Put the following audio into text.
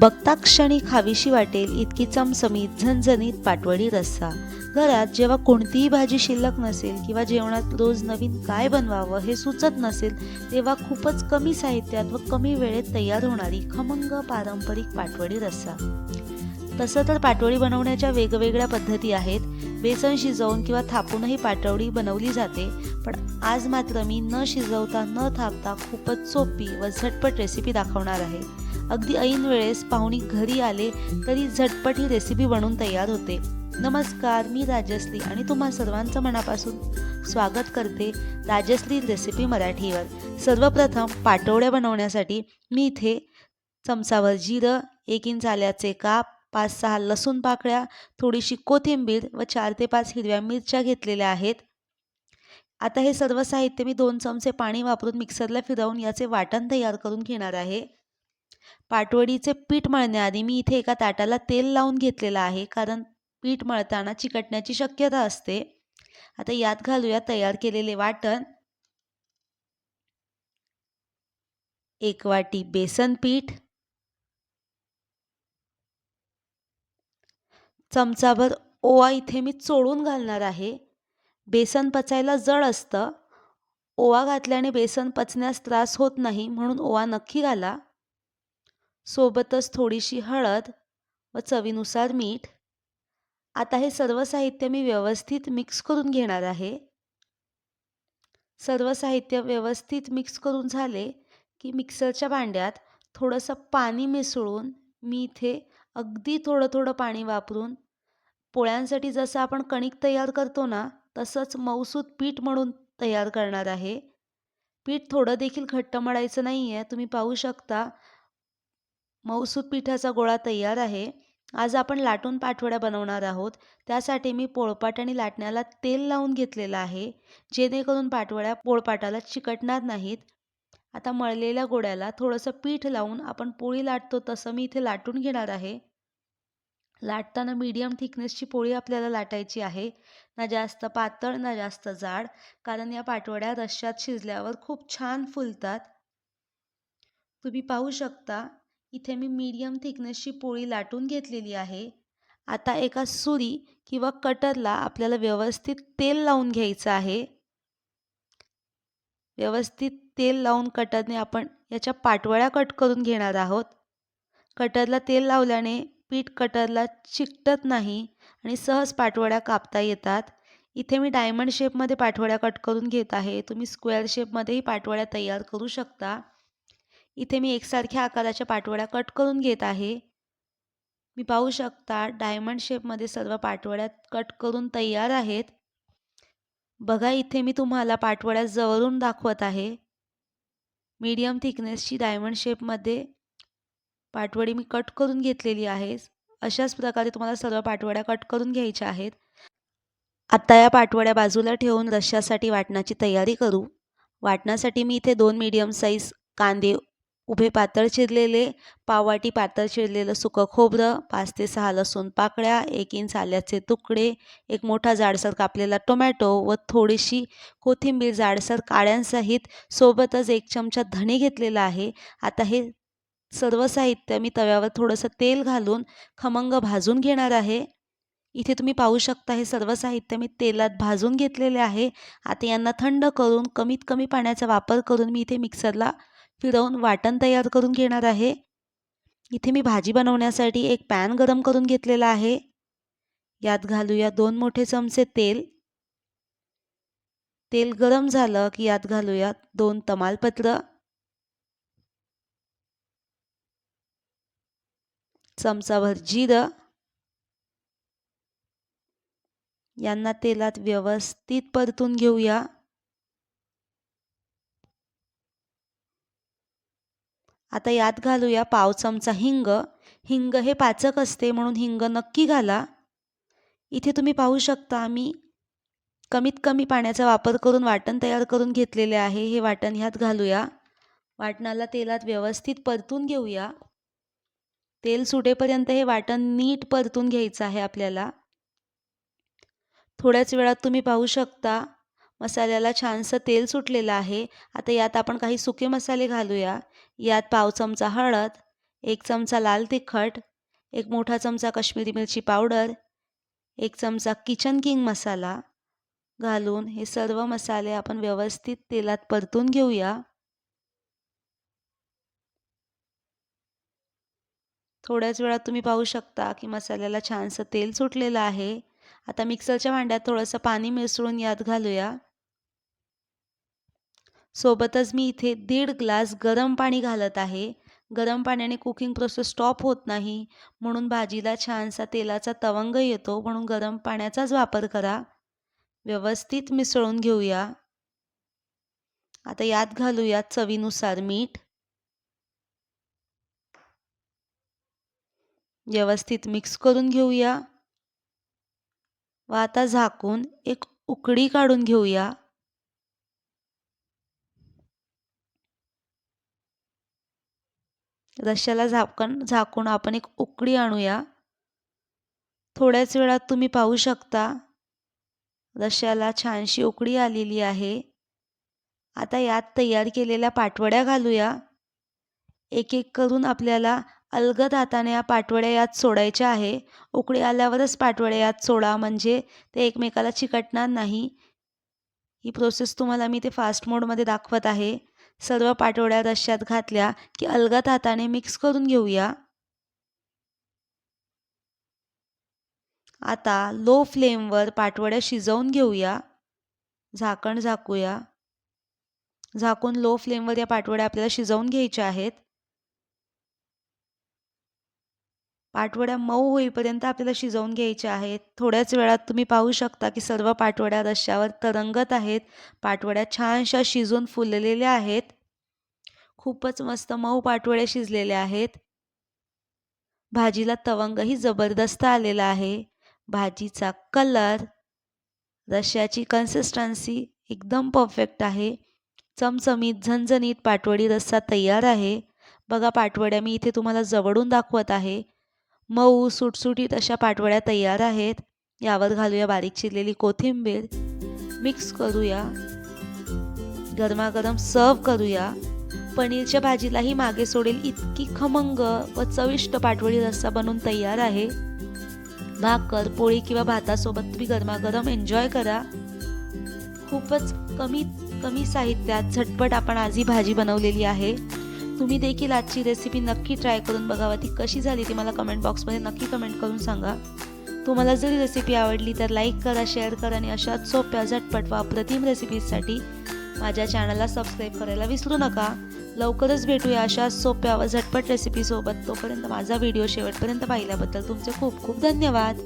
बघता क्षणी खावीशी वाटेल इतकी चमचमीत झणझणीत पाटवडी रस्सा. घरात जेव्हा कोणतीही भाजी शिल्लक नसेल किंवा जेवणात रोज नवीन काय बनवावं हे सुचत नसेल तेव्हा खूपच कमी साहित्यात व कमी वेळेत तयार होणारी खमंग पारंपरिक पाटवडी रस्सा. तसं तर पाटवडी बनवण्याच्या वेगवेगळ्या पद्धती आहेत. बेसन शिजवून किंवा थापूनही पाटवडी बनवली जाते पण आज मात्र मी न शिजवता न थापता खूपच सोपी व झटपट रेसिपी दाखवणार आहे. अगदी ऐन वेळेस पाहुणी घरी आले तरी झटपट ही रेसिपी बनवून तयार होते. नमस्कार मी राजश्री आणि तुम्हा सर्वांचं मनापासून स्वागत करते राजश्री रेसिपी मराठीवर. सर्वप्रथम पाटोळ्या बनवण्यासाठी मी इथे चमचावर जिरं एक इंच आल्याचे काप पाच सहा लसूण पाकळ्या थोडीशी कोथिंबीर व चार ते पाच हिरव्या मिरच्या घेतलेल्या आहेत. आता हे सर्व साहित्य मी दोन चमचे पाणी वापरून मिक्सरला फिरवून याचे वाटण तयार करून घेणार आहे. पाटवडीचे पीठ मळण्याआधी मी इथे एका ताटाला तेल लावून घेतलेलं आहे कारण पीठ मळताना चिकटण्याची शक्यता असते. आता यात घालूया तयार केलेले वाटण. एक वाटी बेसन पीठ. चमचाभर ओवा इथे मी चोळून घालणार आहे. बेसन पचायला जड असतं. ओवा घातल्याने बेसन पचण्यास त्रास होत नाही म्हणून ओवा नक्की घाला. सोबतच थोडीशी हळद व चवीनुसार मीठ. आता हे सर्व साहित्य मी व्यवस्थित मिक्स करून घेणार आहे. सर्व साहित्य व्यवस्थित मिक्स करून झाले की मिक्सरच्या भांड्यात थोडंसं पाणी मिसळून मी इथे अगदी थोडं थोडं पाणी वापरून पोळ्यांसाठी जसं आपण कणिक तयार करतो ना तसंच मौसूद पीठ म्हणून तयार करणार आहे. पीठ थोडं देखील घट्ट मळायचं नाही आहे तुम्ही पाहू शकता. मऊसूत पिठाचा गोळा तयार आहे. आज आपण लाटून पाठवड्या बनवणार आहोत. त्यासाठी मी पोळपाट आणि लाटण्याला तेल लावून घेतलेलं आहे जेणेकरून पाठवड्या पोळपाटाला चिकटणार नाहीत. आता मळलेल्या गोळ्याला थोडंसं पीठ लावून आपण पोळी लाटतो तसं मी इथे लाटून घेणार आहे. लाटताना मीडियम थिकनेसची पोळी आपल्याला लाटायची आहे. ना जास्त पातळ ना जास्त जाड कारण या पाटवड्या रश्श्यात शिजल्यावर खूप छान फुलतात. तुम्ही पाहू शकता इथे मी मीडियम थिकनेसची पोळी लाटून घेतलेली आहे. आता एका सुरी किंवा कटरला आपल्याला व्यवस्थित तेल लावून घ्यायचं आहे. व्यवस्थित तेल लावून कटरने आपण याच्या पाटवळ्या कट करून घेणार आहोत. कटरला तेल लावल्याने पीठ कटरला चिकटत नाही आणि सहज पाटवड्या कापता येतात. इथे मी डायमंड शेपमध्ये पाटवड्या कट करून घेत आहे. तुम्ही स्क्वेअर शेपमध्येही पाटवड्या तयार करू शकता. इथे मी एकसारख्या आकाराच्या पाठवड्या कट करून घेत आहे. मी पाहू शकता डायमंड शेपमध्ये सर्व पाठवड्या कट करून तयार आहेत. बघा इथे मी तुम्हाला पाठवड्या जवळून दाखवत आहे. मीडियम थिकनेसची डायमंड शेपमध्ये पाठवडी मी कट करून घेतलेली आहे. अशाच प्रकारे तुम्हाला सर्व पाठवड्या कट करून घ्यायच्या आहेत. आत्ता या पाठवड्या बाजूला ठेवून रश्श्यासाठी वाटणाची तयारी करू. वाटण्यासाठी मी इथे दोन मीडियम साईज कांदे उभे पातळ चिरलेले पाववाटी पातळ चिरलेलं सुकं खोबरं पाच ते सहा लसूण पाकळ्या एक इंच आल्याचे तुकडे एक मोठा जाडसर कापलेला टोमॅटो व थोडीशी कोथिंबीर जाडसर काळ्यांसहित सोबतच एक चमचा धणे घेतलेला आहे. आता हे सर्व साहित्य मी तव्यावर थोडंसं तेल घालून खमंग भाजून घेणार आहे. इथे तुम्ही पाहू शकता हे सर्व साहित्य मी तेलात भाजून घेतलेले आहे. आता यांना थंड करून कमीत कमी पाण्याचा वापर करून मी इथे मिक्सरला फिरवून वाटण तयार करून घेणार आहे. इथे मी भाजी बनवण्यासाठी एक पॅन गरम करून घेतलेला आहे. यात घालूया दोन मोठे चमचे तेल. तेल गरम झालं की यात घालूया दोन तमालपत्र. चमचाभर जिरं. यांना तेलात व्यवस्थित परतून घेऊया. आता यात घालूया पाव चमचा हिंग. हिंग हे पाचक असते म्हणून हिंग नक्की घाला. इथे तुम्ही पाहू शकता मी कमीत कमी पाण्याचा वापर करून वाटण तयार करून घेतलेले आहे. हे वाटण ह्यात घालूया. वाटणाला तेलात व्यवस्थित परतून घेऊया. तेल सुटेपर्यंत हे वाटण नीट परतून घ्यायचं आहे आपल्याला. थोड्याच वेळात तुम्ही पाहू शकता मसाल्याला छानसं तेल सुटलेलं आहे. आता यात आपण काही सुके मसाले घालूया. यात पाव चमचा हळद एक चमचा लाल तिखट एक मोठा चमचा कश्मीरी मिरची पावडर एक चमचा किचन किंग मसाला घालून हे सर्व मसाले आपण व्यवस्थित तेलात परतून घेऊया. थोड्याच वेळात तुम्ही पाहू शकता की मसाल्याला छानसं तेल सुटलेलं आहे. आता मिक्सरच्या भांड्यात थोडंसं पाणी मिसळून यात घालूया. सोबतच मी इथे दीड ग्लास गरम पाणी घालत आहे. गरम पाण्याने कुकिंग प्रोसेस स्टॉप होत नाही. म्हणून भाजीला छानसा तेलाचा तवंग येतो म्हणून गरम पाण्याचाच वापर करा. व्यवस्थित मिसळून घेऊया. आता यात घालूया चवीनुसार मीठ. व्यवस्थित मिक्स करून घेऊया. व आता झाकून एक उकडी काढून घेऊया. रश्श्याला झाकण झाकून आपण एक उकडी आणूया. थोड्याच वेळात तुम्ही पाहू शकता रश्श्याला छानशी उकडी आलेली आहे. आता यात तयार केलेल्या पाटवड्या घालूया. एक एक करून आपल्याला अलगद हाताने या पाटवड्या यात सोडायच्या आहे. उकळी आल्यावरच पाटवड्या यात सोडा म्हणजे ते एकमेकाला चिकटणार नाही. ही प्रोसेस तुम्हाला मी ते फास्ट मोडमध्ये दाखवत आहे. सर्व पाटोळ्या रश्श्यात घातल्या की अलगद हाताने मिक्स करून घेऊया. आता लो फ्लेमवर पाटवड्या शिजवून घेऊया. झाकण झाकूया. झाकून लो फ्लेमवर या पाटवड्या आपल्याला शिजवून घ्यायच्या आहेत. पाटवड्या मऊ होईपर्यंत आपल्याला शिजवून घ्यायच्या आहेत. थोड्याच वेळात तुम्ही पाहू शकता की सर्व पाटवड्या रश्श्यावर तरंगत आहेत. पाटवड्या छानशा शिजून फुललेल्या आहेत. खूपच मस्त मऊ पाटवड्या शिजलेल्या आहेत. भाजीला तवंगही जबरदस्त आलेला आहे. भाजीचा कलर रश्श्याची कन्सिस्टन्सी एकदम परफेक्ट आहे. चमचमीत झणझणीत पाटवडी रस्सा तयार आहे. बघा पाटवड्या मी इथे तुम्हाला जवळून दाखवत आहे. मऊ सुटसुटीत अशा पाटवड्या तयार आहेत. यावर घालूया बारीक चिरलेली कोथिंबीर. मिक्स करूया. गरमागरम सर्व करूया. पनीरच्या भाजीलाही मागे सोडेल इतकी खमंग व चविष्ट पाटवडी रस्सा बनून तयार आहे. भाकर पोळी किंवा भातासोबत तुम्ही गरमागरम एन्जॉय करा. खूपच कमी कमी साहित्यात झटपट आपण आज ही भाजी बनवलेली आहे. तुम्ही देखील आजची रेसिपी नक्की ट्राय करून बघावा ती कशी झाली ती मला कमेंट बॉक्समध्ये नक्की कमेंट करून सांगा. तुम्हाला जरी रेसिपी आवडली तर लाईक करा शेअर करा आणि अशाच सोप्या झटपट व अप्रतिम रेसिपीजसाठी माझ्या चॅनलला सबस्क्राईब करायला विसरू नका. लवकरच भेटूया अशाच सोप्या व झटपट रेसिपीसोबत तोपर्यंत माझा व्हिडिओ शेवटपर्यंत पाहिल्याबद्दल तुमचे खूप खूप धन्यवाद.